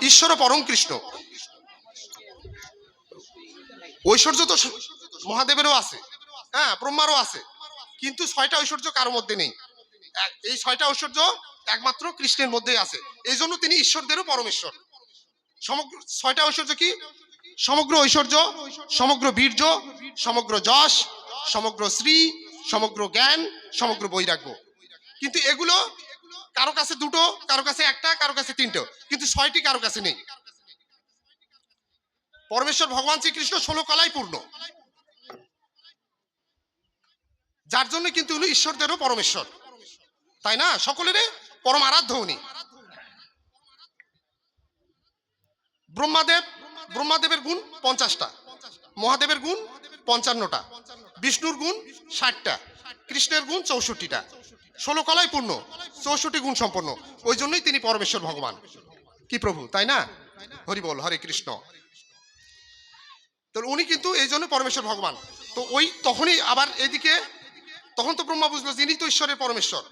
ঈশ্বর পরম কৃষ্ণ। ঐশ্বর্য তো মহাদেবেরও আছে। হ্যাঁ ব্রহ্মারও আছে। কিন্তু ছয়টা ঐশ্বর্য কারও মধ্যে নেই। এই ছয়টা ঐশ্বর্য একমাত্র কৃষ্ণের মধ্যেই আছে। এই জন্য তিনি ঈশ্বরদেরও পরমেশ্বর সমগ্র ছয়টা ঐশ্বর্য কি? সমগ্র ঐশ্বর্য, সমগ্র বীর্য, সমগ্র যশ, সমগ্র শ্রী, সমগ্র জ্ঞান, সমগ্র বৈরাগ্য। কিন্তু এগুলো কারও কাছে দুটো, কারও কাছে একটা, কারও কাছে তিনটে। কিন্তু ছয়টি কারও কাছে নেই। পরমেশ্বর ভগবান শ্রীকৃষ্ণ ষোলো কলাই পূর্ণ। যার জন্য কিন্তু উনি ঈশ্বরদেরও পরমেশ্বর। তাই না? সকলের পরম আরাধ্য উনি। ব্রহ্মাদেব, ব্রহ্মাদেবের গুণ পঞ্চাশটা। মহাদেবের গুণ পঞ্চান্নটা। বিষ্ণুর গুণ ষাটটা। কৃষ্ণের গুণ চৌষট্টিটা। ষোলো কলাই পূর্ণ। চৌষট্টি গুণ সম্পন্ন। ওই জন্যই তিনি পরমেশ্বর ভগবান। কি প্রভু? তাই না? হরি বল, হরে কৃষ্ণ। তো উনি কিন্তু এই জন্য পরমেশ্বর ভগবান। তো ওই তখনই আবার এদিকে, তখন তো ব্রহ্মা বুঝলো যিনি তো ঈশ্বরের পরমেশ্বর।